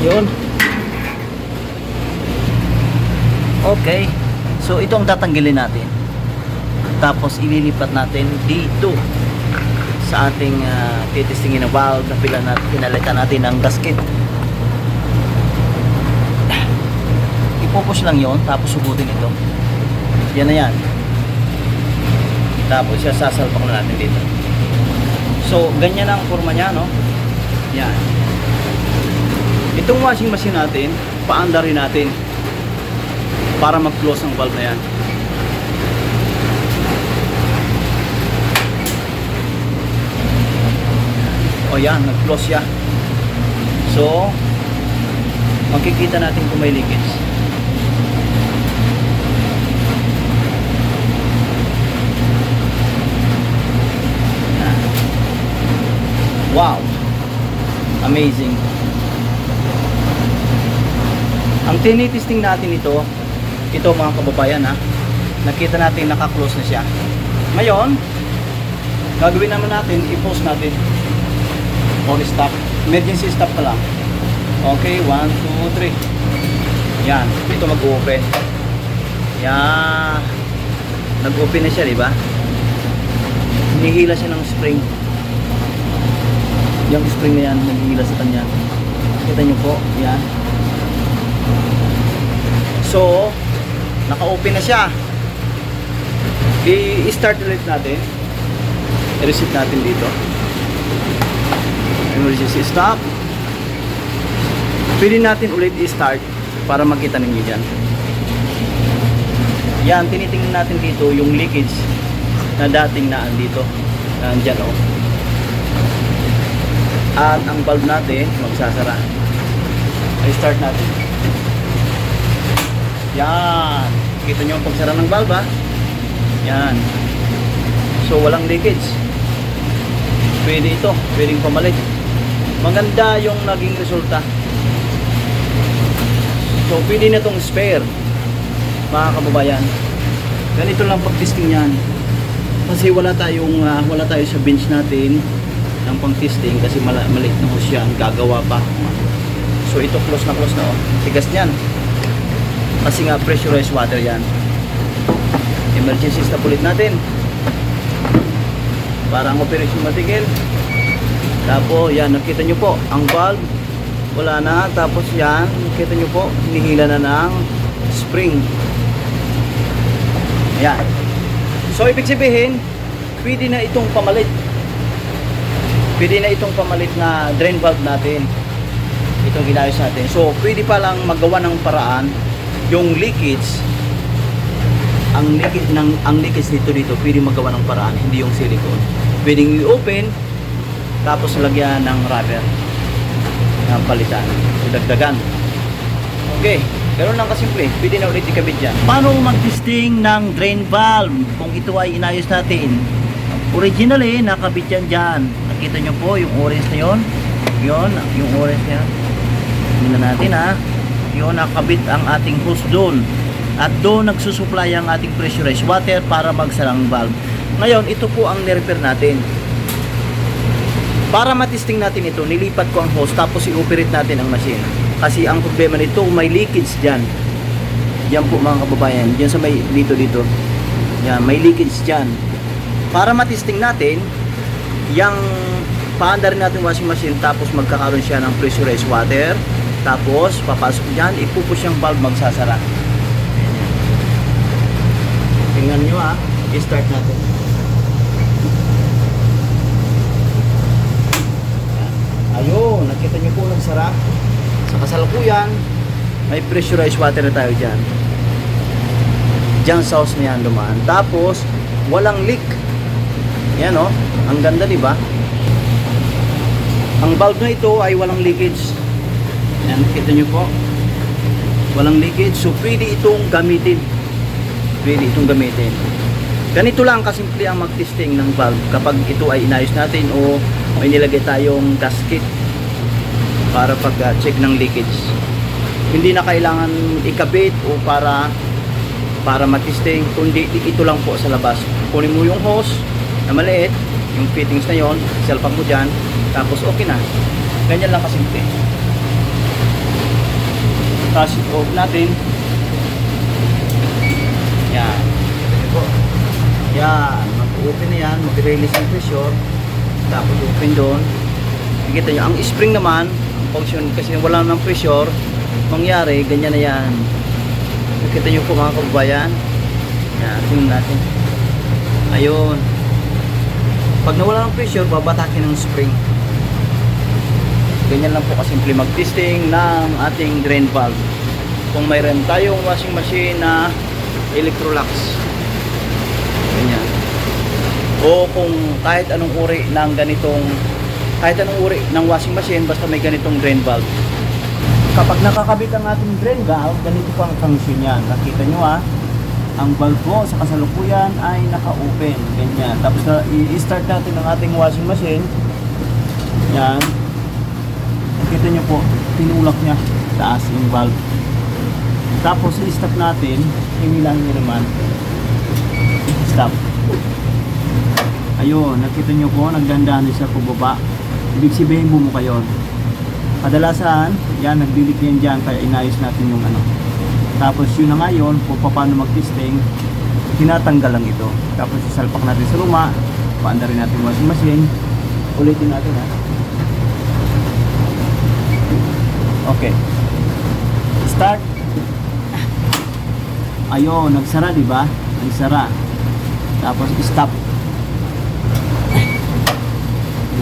Ayun. Okay. So ito ang tatanggalin natin. Tapos ililipat natin dito sa ating uh, titistingin na valve na pila natin, pinalitan natin ng gasket. Ipupush lang yon tapos subutin ito. Yan na yan. Tapos siya sasalpak na natin dito. So, ganyan ang forma niya, no? Yan. Itong washing machine natin, paanda rin natin para mag-close ang valve na yan. O yan, nag-close siya. So, makikita natin kung may leakage. Wow! Amazing. Ang tinitesting natin ito, ito mga kababayan ha, nakita natin naka-close na siya. Ngayon, gagawin naman natin, i-post natin or stop. Emergency stop ka lang. Okay, 1, 2, 3. Yan, ito mag-open. Yan. Nag-open na siya, di ba? Hinihila siya ng spring. Yung spring na yan, naghihila sa kanya. Kita nyo po, yan. So, naka-open na siya. I-start ulit natin. I-reset natin dito. Emergency stop. Pwede natin ulit i-start para makita ninyo dyan. Yan, tinitingnan natin dito yung leakage na dating naan dito. Nandyan o. At ang valve natin magsasara. I-start natin. Yan. Kita nyo ang pagsara ng valve ha. Yan. So walang leakage. Pwede ito. Pwedeng pamalit. Maganda yung naging resulta. So pwede na itong spare. Mga kababayan. Ganito lang pag-testing yan. Kasi wala tayong ah, wala tayo sa bench natin ng pang-testing kasi mala, maliit na hose yan. Gagawa pa. So ito close na close na oh. Tigas niyan. Kasi nga pressurized water yan. Emergency stop ulit natin. Para ang operation matigil. Tapos yan, nakita nyo po, ang valve wala na. Tapos yan, nakita nyo po, hinihila na ng spring. Yan. So ibig sabihin, pwede na itong pamalit. Pwede na itong pamalit na drain valve natin. Itong ginayos natin. So pwede pa lang magawa ng paraan yung leakage ang leakage ng ang leakage dito dito pwede magawa ng paraan hindi yung silicone. Pwedeng i-open tapos lagyan ng rubber na palitan dagdagan. Okay pero lang kasimple. Pwede na ulit ikabit yan paano mag-testing ng drain valve? Kung ito ay inayos natin originally nakabit yan dyan. Nakita nyo po yung orange na yon yon yung orange na yan tingnan natin ha yun nakabit ang ating hose doon. At doon nagsusupply ang ating pressurized water para magsarang valve. Ngayon ito po ang nirepair natin. Para matisting natin ito nilipat ko ang hose tapos i-operate natin ang machine. Kasi ang problema nito may leakage dyan. Yan po mga kababayan. Dyan sa may dito dito. Yan may leakage dyan. Para matisting natin yung paanda rin natin washing machine tapos magkakaroon siya ng pressurized water tapos, papasok dyan, ipupush yung valve, magsasara. Tingnan nyo ah, i-start natin. Ayun, nakita nyo po nagsara. Sa kasalukuyan, may pressurized water na tayo dyan. Diyan sa house na dumaan. Tapos, walang leak. Yan oh, ang ganda di ba? Ang valve na ito ay walang leakage. Yan, kita nyo po. Walang leakage. So, pwede itong gamitin. Pwede itong gamitin. Ganito lang kasimple ang mag-testing ng valve kapag ito ay inayos natin o may nilagay tayong gasket para pag-check ng leakage. Hindi na kailangan ikabit o para para matesting kundi ito lang po sa labas. Kunin mo yung hose na maliit, yung fittings na yon, salpak mo dyan, tapos okay na. Ganyan lang kasimple. I-flush it off natin. Yan. Yan. Mag-open na yan. Mag-release ng pressure. Tapos open doon. Nakikita nyo. Ang spring naman, ang function kasi wala ng pressure, mangyari, ganyan na yan. Nakita nyo po mga kababayan. Yan. Tingnan natin. Ayun. Pag nawala ng pressure, babatakin ng spring. Ganyan lang po kasimple mag-testing ng ating drain valve. Kung mayroon tayong washing machine na Electrolux. Ganyan. O kung kahit anong uri ng ganitong kahit anong uri ng washing machine basta may ganitong drain valve. Kapag nakakabit ang ating drain valve, ganito po ang function niyan. Nakita nyo ah, ang valve po sa kasalukuyan ay naka-open. Ganyan. Tapos na, i-start natin ang ating washing machine. Yan. Nakita nyo po, tinulak niya taas yung valve. Tapos i-stop natin, hinilang nyo naman. Stop. Ayun, nakita nyo po, nagdandahan siya pababa. Ibig sabihin bumuka yun. Kadalasan, yan, nagdilik yan dyan, kaya inayos natin yung ano. Tapos yun na nga yun, kung paano mag-testing, tinatanggal lang ito. Tapos isalpak natin sa luma, paanda rin natin washing machine, ulitin natin ha. Okay. Start. Ayun, nagsara, di ba? Nagsara. Tapos stop.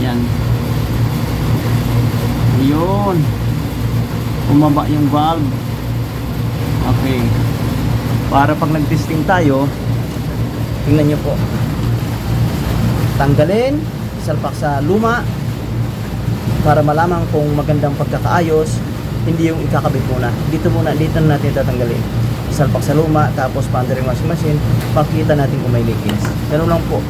Yan. Ayun. Umaba yung valve. Okay. Para pag nag-testing tayo, tingnan nyo po. Tanggalin, isalpak sa luma, para malaman kung magandang pagkakaayos, hindi yung ikakabit muna. Dito muna, dito na natin tatanggalin. Isalpak sa luma, tapos paanda rin washing machine, pakita natin kung may leakage. Ganun lang po.